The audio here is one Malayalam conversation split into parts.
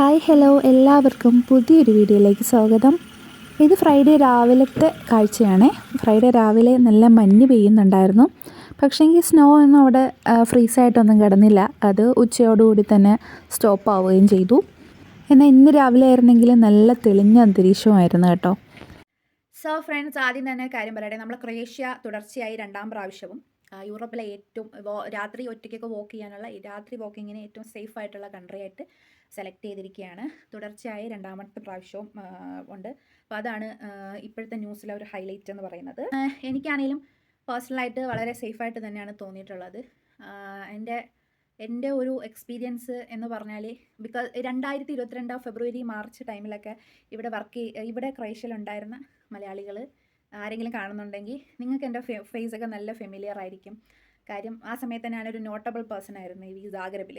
ഹായ് ഹലോ എല്ലാവർക്കും പുതിയൊരു വീഡിയോയിലേക്ക് സ്വാഗതം. ഇത് ഫ്രൈഡേ രാവിലത്തെ കാഴ്ചയാണ്. ഫ്രൈഡേ രാവിലെ നല്ല മഞ്ഞ് പെയ്യുന്നുണ്ടായിരുന്നു. പക്ഷേങ്കിൽ സ്നോ ഒന്നും അവിടെ ഫ്രീസായിട്ടൊന്നും കിടന്നില്ല. അത് ഉച്ചയോടുകൂടി തന്നെ സ്റ്റോപ്പ് ആവുകയും ചെയ്തു. എന്നാൽ ഇന്ന് രാവിലെ ആയിരുന്നെങ്കിൽ നല്ല തെളിഞ്ഞ അന്തരീക്ഷമായിരുന്നു കേട്ടോ. സോ ഫ്രണ്ട്സ് ആദ്യം തന്നെ കാര്യം പറയട്ടെ. നമ്മൾ ക്രൊയേഷ്യ തുടർച്ചയായി രണ്ടാം പ്രാവശ്യവും യൂറോപ്പിലെ ഏറ്റവും രാത്രി ഒറ്റയ്ക്കൊക്കെ വോക്ക് ചെയ്യാനുള്ള രാത്രി വോക്കിങ്ങിന് ഏറ്റവും സേഫ് ആയിട്ടുള്ള കൺട്രി ആയിട്ട് സെലക്ട് ചെയ്തിരിക്കുകയാണ് തുടർച്ചയായി രണ്ടാമത്തെ പ്രാവശ്യവും ഉണ്ട്. അപ്പോൾ അതാണ് ഇപ്പോഴത്തെ ന്യൂസിലെ ഒരു ഹൈലൈറ്റ് എന്ന് പറയുന്നത്. എനിക്കാണെങ്കിലും പേഴ്സണലായിട്ട് വളരെ സേഫായിട്ട് തന്നെയാണ് തോന്നിയിട്ടുള്ളത്. എന്റെ എന്റെ ഒരു എക്സ്പീരിയൻസ് എന്ന് പറഞ്ഞാൽ ബിക്കോസ് രണ്ടായിരത്തി ഇരുപത്തിരണ്ട് ഫെബ്രുവരി മാർച്ച് ടൈമിലൊക്കെ ഇവിടെ വർക്ക് ഇവിടെ ക്രൈഷ്യയിലുണ്ടായിരുന്ന മലയാളികൾ ആരെങ്കിലും കാണുന്നുണ്ടെങ്കിൽ നിങ്ങൾക്ക് എന്റെ ഫേസ് ഒക്കെ നല്ല ഫെമിലിയർ ആയിരിക്കും. കാര്യം ആ സമയത്ത് ഞാനൊരു നോട്ടബിൾ പേഴ്സൺ ആയിരുന്നു ഈ ജാഗ്രബിൽ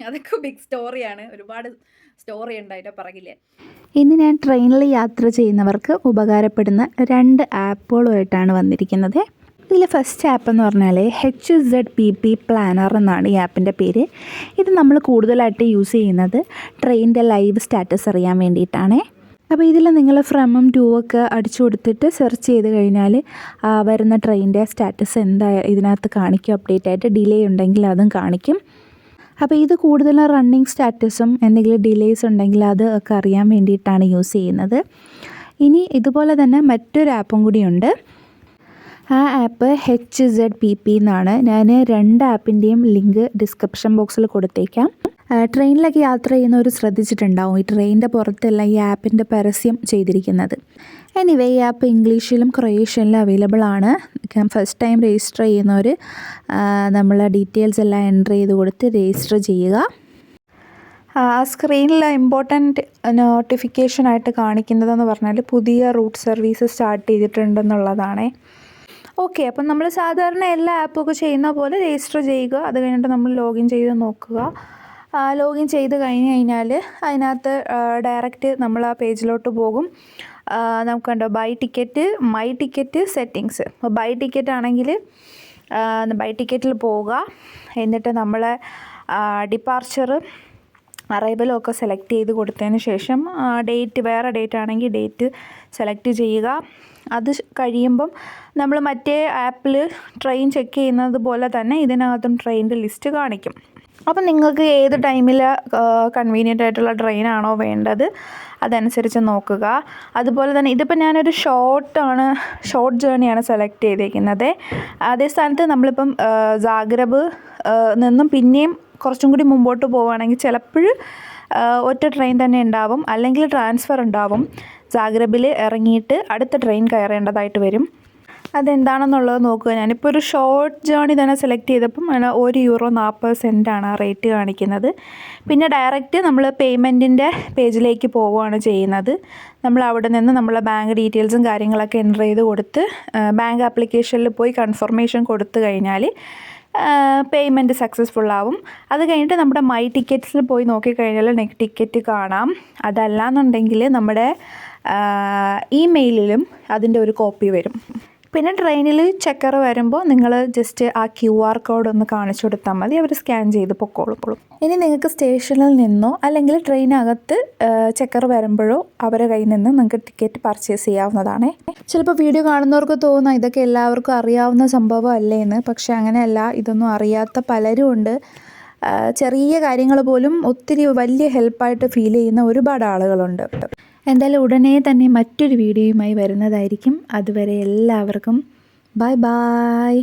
അതൊക്കെ ബിഗ് സ്റ്റോറിയാണ് ഒരുപാട് സ്റ്റോറി ഉണ്ട് അതിന്റെ പുറകിൽ. ഇന്ന് ഞാൻ ട്രെയിനിൽ യാത്ര ചെയ്യുന്നവർക്ക് ഉപകാരപ്പെടുന്ന രണ്ട് ആപ്പുകളുമായിട്ടാണ് വന്നിരിക്കുന്നത്. ഇതിൽ ഫസ്റ്റ് ആപ്പ് എന്ന് പറഞ്ഞാൽ H Z P P planner എന്നാണ് ഈ ആപ്പിന്റെ പേര്. ഇത് നമ്മൾ കൂടുതലായിട്ട് യൂസ് ചെയ്യുന്നത് ട്രെയിനിന്റെ ലൈവ് സ്റ്റാറ്റസ് അറിയാൻ വേണ്ടിയിട്ടാണ്. അപ്പോൾ ഇതിൽ നിങ്ങൾ ഫ്രമും ടു ഒക്കെ അടിച്ചു കൊടുത്തിട്ട് സെർച്ച് ചെയ്ത് കഴിഞ്ഞാൽ വരുന്ന ട്രെയിനിന്റെ സ്റ്റാറ്റസ് എന്താ ഇതിനകത്ത് കാണിക്കും അപ്ഡേറ്റ് ആയിട്ട് ഡിലേ ഉണ്ടെങ്കിൽ അതും കാണിക്കും. അപ്പോൾ ഇത് കൂടുതലും റണ്ണിങ് സ്റ്റാറ്റസും എന്തെങ്കിലും ഡിലേസ് ഉണ്ടെങ്കിൽ അത് ഒക്കെ അറിയാൻ വേണ്ടിയിട്ടാണ് യൂസ് ചെയ്യുന്നത്. ഇനി ഇതുപോലെ തന്നെ മറ്റൊരു ആപ്പും കൂടിയുണ്ട് ആ app H Z P P എന്നാണ്. ഞാൻ രണ്ട് ആപ്പിന്റെയും ലിങ്ക് ഡിസ്ക്രിപ്ഷൻ ബോക്സിൽ കൊടുത്തേക്കാം. ട്രെയിനിലൊക്കെ യാത്ര ചെയ്യുന്നവർ ശ്രദ്ധിച്ചിട്ടുണ്ടാവും ഈ ട്രെയിനിന്റെ പുറത്തല്ല ഈ ആപ്പിന്റെ പരസ്യം ചെയ്തിരിക്കുന്നത്. എനിവേ ഈ ആപ്പ് ഇംഗ്ലീഷിലും ക്രൊയേഷ്യനിലും അവൈലബിൾ ആണ്. ഫസ്റ്റ് ടൈം രജിസ്റ്റർ ചെയ്യുന്നവർ നമ്മൾ ഡീറ്റെയിൽസ് എല്ലാം എന്റർ ചെയ്ത് കൊടുത്ത് രജിസ്റ്റർ ചെയ്യുക. ആ സ്ക്രീനിൽ ഇമ്പോർട്ടന്റ് നോട്ടിഫിക്കേഷനായിട്ട് കാണിക്കുന്നതെന്ന് പറഞ്ഞാൽ പുതിയ റൂട്ട് സർവീസ് സ്റ്റാർട്ട് ചെയ്തിട്ടുണ്ടെന്നുള്ളതാണേ. ഓക്കെ അപ്പം നമ്മൾ സാധാരണ എല്ലാ ആപ്പൊക്കെ ചെയ്യുന്ന പോലെ രജിസ്റ്റർ ചെയ്യുക. അത് കഴിഞ്ഞിട്ട് നമ്മൾ ലോഗിൻ ചെയ്ത് നോക്കുക. ലോഗിൻ ചെയ്ത് കഴിഞ്ഞ് കഴിഞ്ഞാൽ അതിനകത്ത് ഡയറക്റ്റ് നമ്മൾ ആ പേജിലോട്ട് പോകും. നമുക്ക് കണ്ടോ buy ticket my ticket settings. Buy ticket ആണെങ്കിൽ ബൈ ടിക്കറ്റിൽ പോവുക. എന്നിട്ട് നമ്മളെ ഡിപ്പാർച്ചർ അറൈവലൊക്കെ ഒക്കെ സെലക്ട് ചെയ്ത് കൊടുത്തതിന് ശേഷം ഡേറ്റ് വേറെ ഡേറ്റ് ആണെങ്കിൽ ഡേറ്റ് സെലക്ട് ചെയ്യുക. അത് കഴിയുമ്പം നമ്മൾ മറ്റേ ആപ്പിൽ ട്രെയിൻ ചെക്ക് ചെയ്യുന്നത് പോലെ തന്നെ ഇതിനകത്തും ട്രെയിനിന്റെ ലിസ്റ്റ് കാണിക്കും. അപ്പം നിങ്ങൾക്ക് ഏത് ടൈമിൽ കൺവീനിയന്റ് ആയിട്ടുള്ള ട്രെയിനാണോ വേണ്ടത് അതനുസരിച്ച് നോക്കുക. അതുപോലെ തന്നെ ഇതിപ്പോൾ ഞാനൊരു ഷോർട്ടാണ് ഷോർട്ട് ജേണിയാണ് സെലക്ട് ചെയ്തേക്കുന്നത്. അതേ സ്ഥാനത്ത് നമ്മളിപ്പം ജാഗ്രബ് നിന്നും പിന്നെയും കുറച്ചും കൂടി മുമ്പോട്ട് പോവുകയാണെങ്കിൽ ചിലപ്പോൾ ഒറ്റ ട്രെയിൻ തന്നെ ഉണ്ടാവും. അല്ലെങ്കിൽ ട്രാൻസ്ഫർ ഉണ്ടാവും. ജാഗ്രബിൽ ഇറങ്ങിയിട്ട് അടുത്ത ട്രെയിൻ കയറേണ്ടതായിട്ട് വരും. അതെന്താണെന്നുള്ളത് നോക്കുക. ഞാനിപ്പോൾ ഒരു ഷോർട്ട് ജേണി തന്നെ സെലക്ട് ചെയ്തപ്പം ഒരു യൂറോ നാൽപ്പത് സെന്റാണ് ആ റേറ്റ് കാണിക്കുന്നത്. പിന്നെ ഡയറക്റ്റ് നമ്മൾ പേയ്മെന്റിന്റെ പേജിലേക്ക് പോവുകയാണ് ചെയ്യുന്നത്. നമ്മൾ അവിടെ നിന്ന് നമ്മളെ ബാങ്ക് ഡീറ്റെയിൽസും കാര്യങ്ങളൊക്കെ എന്റർ ചെയ്ത് കൊടുത്ത് ബാങ്ക് ആപ്ലിക്കേഷനിൽ പോയി കൺഫർമേഷൻ കൊടുത്തു കഴിഞ്ഞാൽ പേയ്മെന്റ് സക്സസ്ഫുൾ ആവും. അത് കഴിഞ്ഞിട്ട് നമ്മുടെ മൈ ടിക്കറ്റ്സിൽ പോയി നോക്കിക്കഴിഞ്ഞാൽ നെക് ടിക്കറ്റ് കാണാം. അതല്ലാന്നുണ്ടെങ്കിൽ നമ്മുടെ ഇമെയിലിലും അതിന്റെ ഒരു കോപ്പി വരും. പിന്നെ ട്രെയിനിൽ ചെക്കർ വരുമ്പോൾ നിങ്ങൾ ജസ്റ്റ് ആ ക്യു ആർ കോഡ് ഒന്ന് കാണിച്ചു കൊടുത്താൽ മതി. അവർ സ്കാൻ ചെയ്ത് പൊക്കോളും ഇനി നിങ്ങൾക്ക് സ്റ്റേഷനിൽ നിന്നോ അല്ലെങ്കിൽ ട്രെയിനകത്ത് ചെക്കർ വരുമ്പോഴോ അവരെ കയ്യിൽ നിന്ന് നിങ്ങൾക്ക് ടിക്കറ്റ് പർച്ചേസ് ചെയ്യാവുന്നതാണ്. ചിലപ്പോൾ വീഡിയോ കാണുന്നവർക്ക് തോന്നാം ഇതൊക്കെ എല്ലാവർക്കും അറിയാവുന്ന സംഭവം അല്ലേ എന്ന്. പക്ഷേ അങ്ങനെയല്ല ഇതൊന്നും അറിയാത്ത പലരും ഉണ്ട്. ചെറിയ കാര്യങ്ങൾ പോലും ഒത്തിരി വലിയ ഹെൽപ്പായിട്ട് ഫീൽ ചെയ്യുന്ന ഒരുപാട് ആളുകളുണ്ട്. എന്തായാലും ഉടനെ തന്നെ മറ്റൊരു വീഡിയോയുമായി വരുന്നതായിരിക്കും. അതുവരെ എല്ലാവർക്കും ബൈ ബായ്